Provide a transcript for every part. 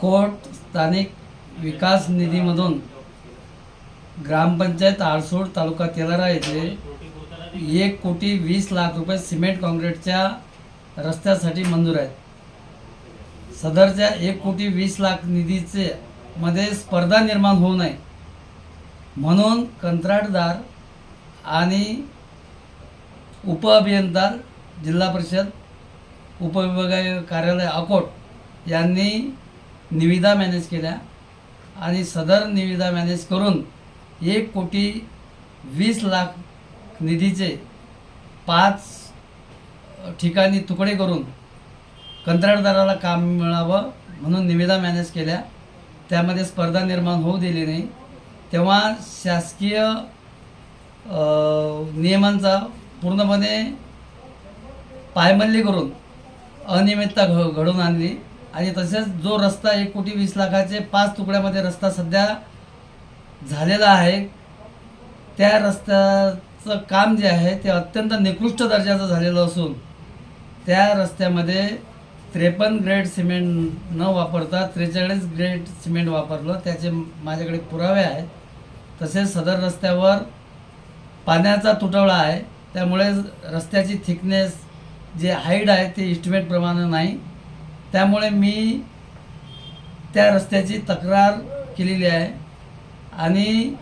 अकोट स्थानिक विकास निधीमधून ग्रामपंचायत आळसोड तालुका तेलारा येथे एक कोटी वीस लाख रुपये सिमेंट काँक्रीटच्या रस्त्यासाठी मंजूर आहेत. सदरच्या एक कोटी वीस लाख निधीचे मध्ये स्पर्धा निर्माण होऊ नये म्हणून कंत्राटदार आणि उपअभियंता जिल्हा परिषद उपविभागीय कार्यालय अकोट यांनी निविदा मॅनेज केल्या आणि सदर निविदा मॅनेज करून एक कोटी वीस लाख निधीचे पाच ठिकाणी तुकडे करून कंत्राटदाराला काम मिळावं म्हणून निविदा मॅनेज केल्या. त्यामध्ये स्पर्धा निर्माण होऊ दिली नाही. तेव्हा शासकीय नियमांचा पूर्णपणे पायमल्ली करून अनियमितता घ घडून आणली. आणि तसेच जो रस्ता एक कोटी वीस लाखाचे पाच तुकड्यामध्ये रस्ता सध्या झालेला आहे त्या रस्त्याचं काम जे आहे ते अत्यंत निकृष्ट दर्जाचं झालेलं असून त्या रस्त्यामध्ये त्रेपन्न ग्रेड सिमेंट न वापरता त्रेचाळीस ग्रेड सिमेंट वापरलं त्याचे माझ्याकडे पुरावे आहेत. तसेच सदर रस्त्यावर पाण्याचा तुटवडा आहे त्यामुळे रस्त्याची थिकनेस जे हाईट आहे ते इस्टिमेटप्रमाणे नाही. त्यामुळे मी त्या रस्त्याची तक्रार केलेली आहे. आणि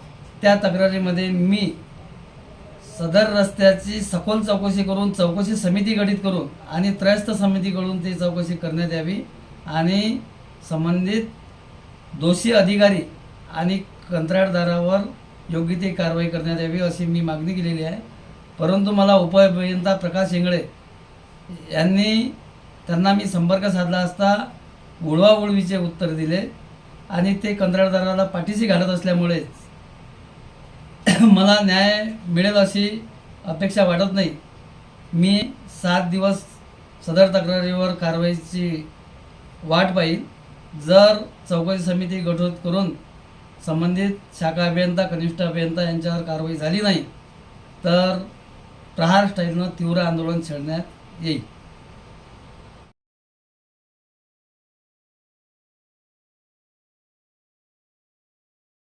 त्या तक्रारीमध्ये मी सदर रस्त्याची सखोल चौकशी करून चौकशी समिती गठीत करून आणि त्रयस्थ समितीकडून ती चौकशी करण्यात यावी आणि संबंधित दोषी अधिकारी आणि कंत्राटदारावर योग्य ती कारवाई करण्यात यावी अशी मी मागणी केलेली आहे. परंतु मला उपअभियंता प्रकाश इंगळे यांनी त्यांना मी संपर्क साधला असता उळवाउळवीचे उत्तर दिले आणि ते कंत्राटदाराला पाठीशी घालत असल्यामुळे मला न्याय मिळेल अशी अपेक्षा वाटत नाही. मी सात दिवस सदर तक्रारीवर कारवाईची वाट पाहिल. जर चौकशी समिती गठीत करून संबंधित शाखा अभियंता कनिष्ठ अभियंता यांच्यावर कारवाई झाली नाही तर प्रहार स्टाईलनं तीव्र आंदोलन छेडण्यात येईल.